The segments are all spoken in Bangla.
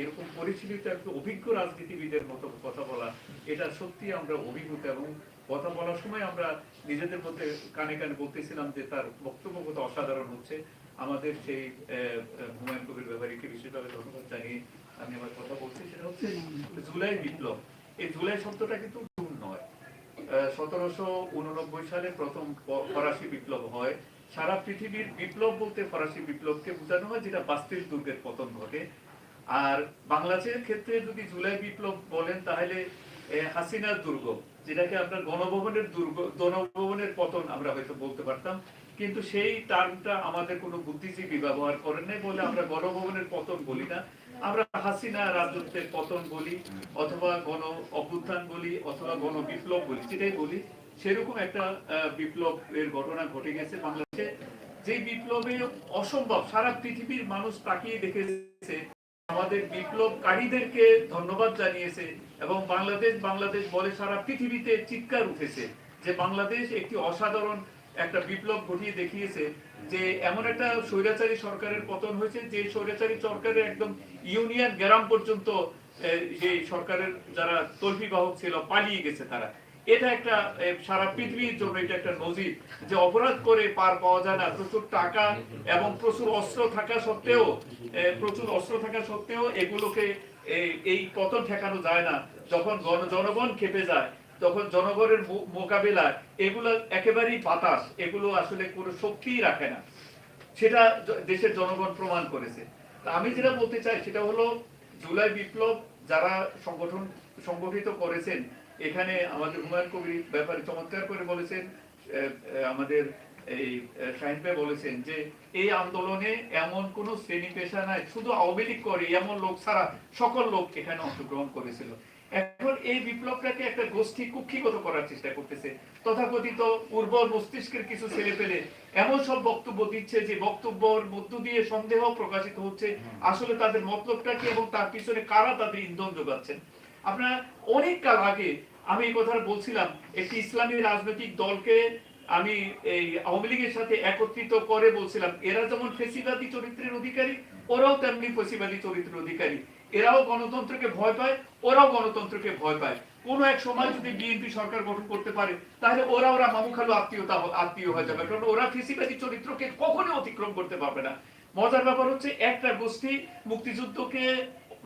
এরকম পরিচালিত একটা অভিজ্ঞ রাজনীতিবিদের মতো কথা বলা, এটা সত্যি আমরা অভিভূত এবং কথা বলার সময় আমরা নিজেদের মধ্যে কানে কানে বলতেছিলাম যে তার বক্তব্য কত অসাধারণ হচ্ছে। আমাদের সেই হুমায়ুন কবির ব্যাপারীকে বিশেষভাবে ধন্যবাদ জানিয়ে আমি আমার কথা বলছি। সেটা হচ্ছে জুলাই বিপ্লব। এই জুলাই শব্দটা কিন্তু নতুন নয়। সতেরোশো উননব্বই সালে প্রথম ফরাসি বিপ্লব হয়। সারা পৃথিবীর বিপ্লব বলতে ফরাসি বিপ্লবকে বোঝানো হয়, যেটা বাস্তিল দুর্গের পতন ঘটে। আর বাংলাদেশের ক্ষেত্রে যদি জুলাই বিপ্লব বলেন, তাহলে হাসিনার দুর্গ, যেটাকে আমরা গণভবনের দুর্গ, গণভবনের পতন আমরা হয়তো বলতে পারতাম, কিন্তু সেই টার্মটা আমাদের কোনো বুদ্ধিজীবী ব্যবহার করেন নাই বলে আমরা গণভবনের পতন বলি না। আমরা হাসিনা রাজত্বের পতন বলি, অথবা গণ অভ্যুত্থান বলি, অথবা গণ বিপ্লব বলি, যেটাই বলি, সেরকম একটা বিপ্লবের ঘটনা ঘটে গেছে বাংলাদেশে। যে বিপ্লবে অসম্ভব, সারা পৃথিবীর মানুষ তাকিয়ে দেখেছে আমাদের বিপ্লবকারীদেরকে ধন্যবাদ জানিয়েছে এবং বাংলাদেশ বাংলাদেশ বলে সারা পৃথিবীতে চিৎকার উঠেছে যে বাংলাদেশ একটি অসাধারণ একটা বিপ্লব ঘটিয়ে দেখিয়েছে যে এমন একটা স্বৈরাচারী সরকারের পতন হয়েছে যে স্বৈরাচারী সরকারের একদম ইউনিয়ন গ্রাম পর্যন্ত যে সরকারের যারা তল্পি বাহক ছিল, পালিয়ে গেছে তারা। এটা একটা সারা পৃথিবীর জন্য এটা একটা নজির যে অপরাধ করে পার পাওয়া যায় না। প্রচুর টাকা এবং প্রচুর অস্ত্র থাকা সত্ত্বেও প্রচুর অস্ত্র থাকা সত্ত্বেও এগুলোকে এই- পতন ঠেকানো যায় না। যখন জন- জনগণ খেপে যায়, তখন জনগণের মো- মোকাবিলায় এগুলো একেবারেই বাতাস, এগুলো আসলে কোনো শক্তিই রাখে না। সেটা দেশের জনগণ প্রমাণ করেছে। আমি যেটা বলতে চাই সেটা হলো, জুলাই বিপ্লব যারা সংগঠন, সংগঠিত করেছেন এখানে আমাদের হুমায়ুন কবির ব্যাপারে চমৎকার করে বলেছেন আমাদের এই শাহিন ভাই বলেছেন যে এই আন্দোলনে এমন কোন শ্রেণি পেশা নাই, শুধু আওয়ামী লীগ করে, এমন লোক ছাড়া সকল লোক এখানে অংশগ্রহণ করেছিল। এখন এই বিপ্লবটাকে একটা গোষ্ঠী কুক্ষিগত করার চেষ্টা করতেছে। তথাকথিত উর্বর মস্তিষ্কের কিছু ছেলে পেলে এমন সব বক্তব্য দিচ্ছে যে বক্তব্যের মধ্য দিয়ে সন্দেহ প্রকাশিত হচ্ছে। আসলে তাদের মতলবটা কি এবং তার পিছনে কারা তাদের ইন্ধন যোগাচ্ছেন? আপনারা অনেক কাল আগে আমি এই কথা বলছিলাম, একটি ইসলামী রাজনৈতিক দলকে আমি এই আওয়ামী লীগের সাথে একত্রিত করে বলছিলাম, এরা যেমন ফেসিবাদী চরিত্রের অধিকারী, ওরাও তেমনি ফেসিবাদী চরিত্রের অধিকারী। এরাও গণতন্ত্রকে ভয় পায়, ওরাও গণতন্ত্রকে ভয় পায়। কোন এক সময় যদি বিএনপি সরকার গঠন করতে পারে, তাহলে ওরা ওরা মামু খালু আত্মীয়তা আত্মীয় হয়ে যাবে। কারণ ওরা ফেসিবাদী চরিত্রকে কখনো অতিক্রম করতে পারবে না। মজার ব্যাপার হচ্ছে, একটা গোষ্ঠী মুক্তিযুদ্ধকে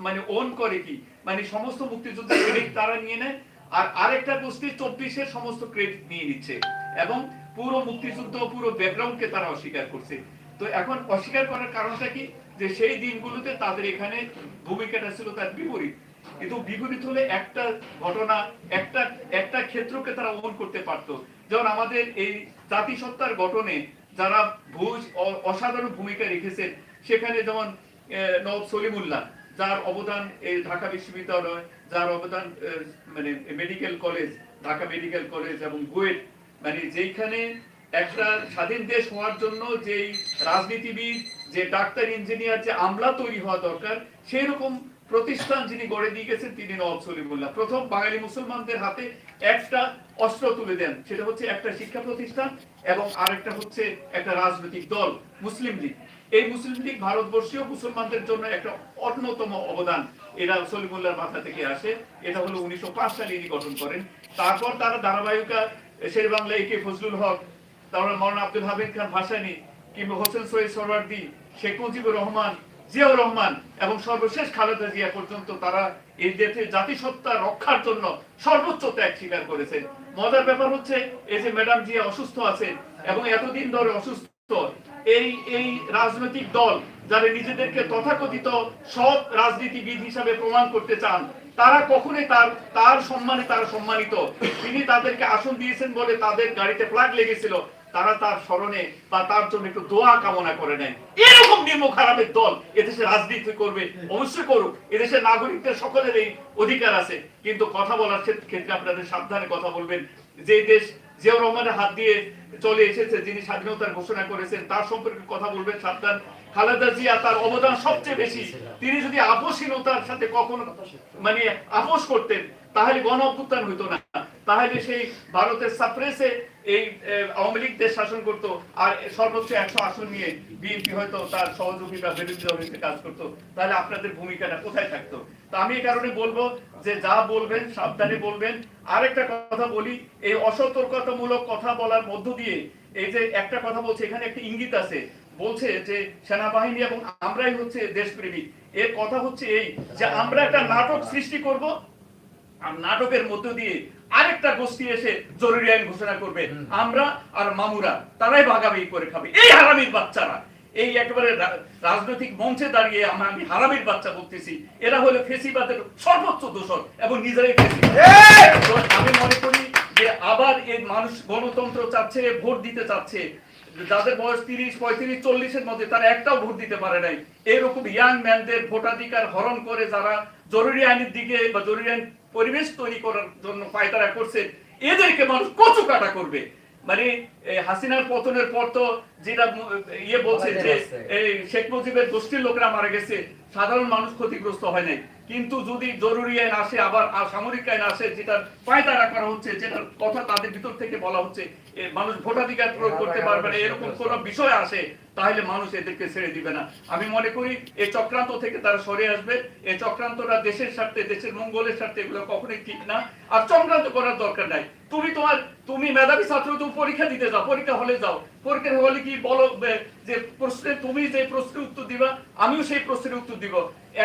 মানে ওন করে কি? মানে সমস্ত মুক্তিযুদ্ধ তারা নিয়ে নেয় আর আরেকটা গোষ্ঠী চব্বিশের সমস্ত ক্রেডিট নিয়ে নিচ্ছে এবং পুরো মুক্তিযুদ্ধ পুরো ব্যাকগ্রাউন্ডকে তারা অস্বীকার করছে। তো এখন অস্বীকার করার কারণটা কি? যে সেই দিনগুলোতে তাদের এখানে ভূমিকাটা ছিল তার বিপরীত। কিন্তু বিপরীত হলে একটা ঘটনা, একটা একটা ক্ষেত্রকে তারা ওন করতে পারতো। যেমন আমাদের এই জাতিসত্তার গঠনে যারা ভুজ অসাধারণ ভূমিকা রেখেছেন, সেখানে যেমন নব সলিমুল্লাহ যার অবদান এই ঢাকা বিশ্ববিদ্যালয়, যার অবদান মানে medical college Dhaka medical college এবং বুয়েট মানে যেখানে একটা স্বাধীন দেশ হওয়ার জন্য যেই রাজনীতিবিদ, যে ডাক্তার, ইঞ্জিনিয়ার, যে আমলা তৈরি হওয়া দরকার সেই রকম প্রতিষ্ঠান যিনি গড়ে দিয়ে গেছেন তিনি নওয়াব সলিমুল্লাহ। প্রথম বাঙালি মুসলমানদের হাতে একটা অস্ত্র তুলে দেন, সেটা হচ্ছে একটা শিক্ষা প্রতিষ্ঠান এবং আরেকটা হচ্ছে একটা রাজনৈতিক দল, মুসলিম লীগ। এই মুসলিম লীগ ভারতবর্ষীয় মুসলমানদের জন্য একটা অন্যতম অবদান। এরা সলিমুল্লাহর মাথা থেকে আসে। এটা হলো উনিশশো সালে ইনি গঠন করেন। তারপর তারা ধারাবাহিকা শের বাংলা একে ফজলুল হক, তারপরে মৌলানা আব্দুল হামিদ খান ভাসানী কিংবা হোসেন সৈয়দ সরওয়ার্দী, শেখ মুজিবুর রহমান, জিয়াউর রহমান এবং সর্বশেষ খালেদা জিয়া পর্যন্ত তারা এই দেশে জাতিসত্তা রক্ষার জন্য সর্বোচ্চ ত্যাগ স্বীকার করেছেন। মজার ব্যাপার হচ্ছে, এই যে ম্যাডাম জিয়া অসুস্থ আছেন এবং এতদিন ধরে অসুস্থ এই এই রাজনৈতিক দল যারা নিজেদেরকে তথাকথিত সৎ রাজনীতিবিদ হিসাবে প্রমাণ করতে চান, তারা কখনোই তার তার সম্মানে তারা সম্মানিত। তিনি তাদেরকে আসন দিয়েছেন বলে তাদের গাড়িতে ফ্ল্যাগ লেগেছিল, তারা তার স্মরণে বা তার জন্য একটু দোয়া কামনা করে নেয়। এরকম নিম্ন খারাপের দল এদেশে রাজনীতি করবে, অবশ্যই করুক। এদেশের নাগরিকদের সকলের এই অধিকার আছে। কিন্তু কথা বলার ক্ষেত্রে আপনাদের সাবধানে কথা বলবেন, যে দেশ জিয়াউর রহমানের হাত দিয়ে চলে এসেছে, যিনি স্বাধীনতার ঘোষণা করেছেন, তার সম্পর্কে কথা বলবেন সাবধান। খালেদা জিয়া তার অবদান সবচেয়ে বেশি। তিনি যদি আপোষহীনতার সাথে কখনো মানে আপোষ করতেন, তাহলে গণ অভ্যুত্থান হইতো না। তাহলে সেই ভারতের সাপ্রেসে এই আওয়ামী লীগ দেশ শাসন করতো আর সর্বোচ্চ একশো আসন নিয়ে বিএনপি হয়তো তার সহযোগী বা বিরোধী দল হিসেবে কাজ করতো, তাহলে আপনাদের ভূমিকাটা কোথায় থাকতো? তো আমি এই কারণে বলব যে যা বলবেন, সাবধানে বলবেন। আরেকটা কথা বলি, এই অসতর্কতামূলক কথা বলার মধ্য দিয়ে এই যে একটা কথা বলছে, এখানে একটা ইঙ্গিত আছে। বলছে যে সেনাবাহিনী এবং আমরাই হচ্ছে দেশপ্রেমিক। এর কথা হচ্ছে এই যে আমরা একটা নাটক সৃষ্টি করব আর নাটকের মধ্য দিয়ে আরেকটা গোষ্ঠী এসে জরুরি আইন ঘোষণা করবে। আমরা আর মামুরা তারাই ভাগাভাগি করে খাবে। এই হারামির বাচ্চারা। এই একেবারে রাজনৈতিক মঞ্চে দাঁড়িয়ে আমরা আমি হারামির বাচ্চা বলতেছি। এরা হলো ফেসিবাদের সর্বোচ্চ দোষর এবং নিজেরাই তো আমি মনে করি যে আবার এই মানুষ গণতন্ত্র চাচ্ছে ভোট দিতে চাচ্ছে। যাদের বয়স তিরিশ পঁয়ত্রিশ চল্লিশের মধ্যে তারা একটাও ভোট দিতে পারে নাই। এরকম ইয়াং ম্যানদের ভোটাধিকার হরণ করে যারা জরুরি আইনের দিকে বা জরুরি আইন পরিবেশ তৈরি করার জন্য পায়তারা করছে এদেরকে মানুষ কচু কাটা করবে। মানে হাসিনার পতনের পর তো যেটা ইয়ে বলছে যে এই শেখ মুজিবের গোষ্ঠীর লোকরা মারা গেছে সাধারণ মানুষ ক্ষতিগ্রস্ত হয় নাই। কিন্তু যদি জরুরি আইন আসে আবার আর সামরিক আইন আসে যেটা পায়তারা করা হচ্ছে যেটার কথা তাদের ভিতর থেকে বলা হচ্ছে মানুষ ভোটাধিকার প্রয়োগ করতে পারবে না এরকম কোন বিষয় আসে তাহলে মানুষ এদেরকে ছেড়ে দিবে না। আমি মনে করি এই চক্রান্ত থেকে তারা সরে আসবে। এই চক্রান্তটা দেশের স্বার্থে দেশের মঙ্গলের স্বার্থে এগুলো কখনোই ঠিক না। আর চক্রান্ত করার দরকার নাই। তুমি তোমার তুমি মেধাবী ছাত্র তুমি পরীক্ষা দিতে যাও পরীক্ষা হলে যাও। পরীক্ষা হলে কি বলো যে প্রশ্নে তুমি যে প্রশ্নের উত্তর দিবা আমিও সেই প্রশ্নের উত্তর দিব।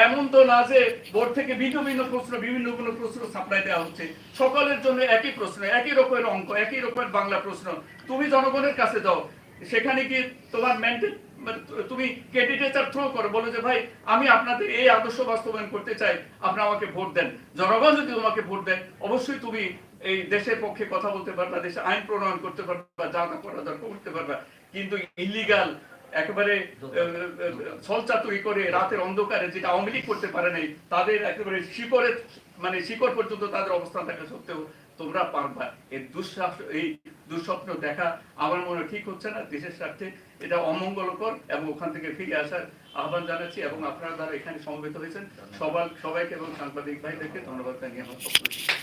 এমন তো না যে বোর্ড থেকে ভিন্ন ভিন্ন প্রশ্ন, বিভিন্ন বিভিন্ন প্রশ্ন সাপ্লাই দেওয়া হচ্ছে। সকলের জন্য একই প্রশ্ন, একই রকমের অঙ্ক, একই রকমের বাংলা প্রশ্ন। তুমি জনগণের কাছে যাও সেখানে কি তোমার মেন্টেল তুমি ক্যান্ডিডেটার থ্রো করো, বলো যে, ভাই, আমি আপনাদের এই আদর্শ বাস্তবায়ন করতে চাই। আপনি আমাকে ভোট দেন। জনগণ যদি তোমাকে ভোট দেয়, অবশ্যই তুমি এই দেশের পক্ষে কথা বলতে পারবা, দেশে আইন প্রণয়ন করতে পারবা যা করা দরকার, করতে পারবা। কিন্তু ইলিগাল একেবারে সলচাতুই করে রাতের অন্ধকারে যেটা আওয়ামী লীগ করতে পারে নাই তাদের একেবারে শিকড়ে মানে শিকড় পর্যন্ত তাদের অবস্থান দেখা সত্ত্বেও তোমরা পারবা। এই দুঃস্বাস এই দুঃস্বপ্ন দেখা আমার মনে ঠিক হচ্ছে না দেশের স্বার্থে এটা অমঙ্গলকর এবং ওখান থেকে ফিরে আসার আহ্বান জানাচ্ছি এবং আপনারা দ্বারা এখানে সমবেত হয়েছেন সবার সবাইকে এবং সাংবাদিক ভাইদেরকে ধন্যবাদ জানিয়ে আমার বক্তব্য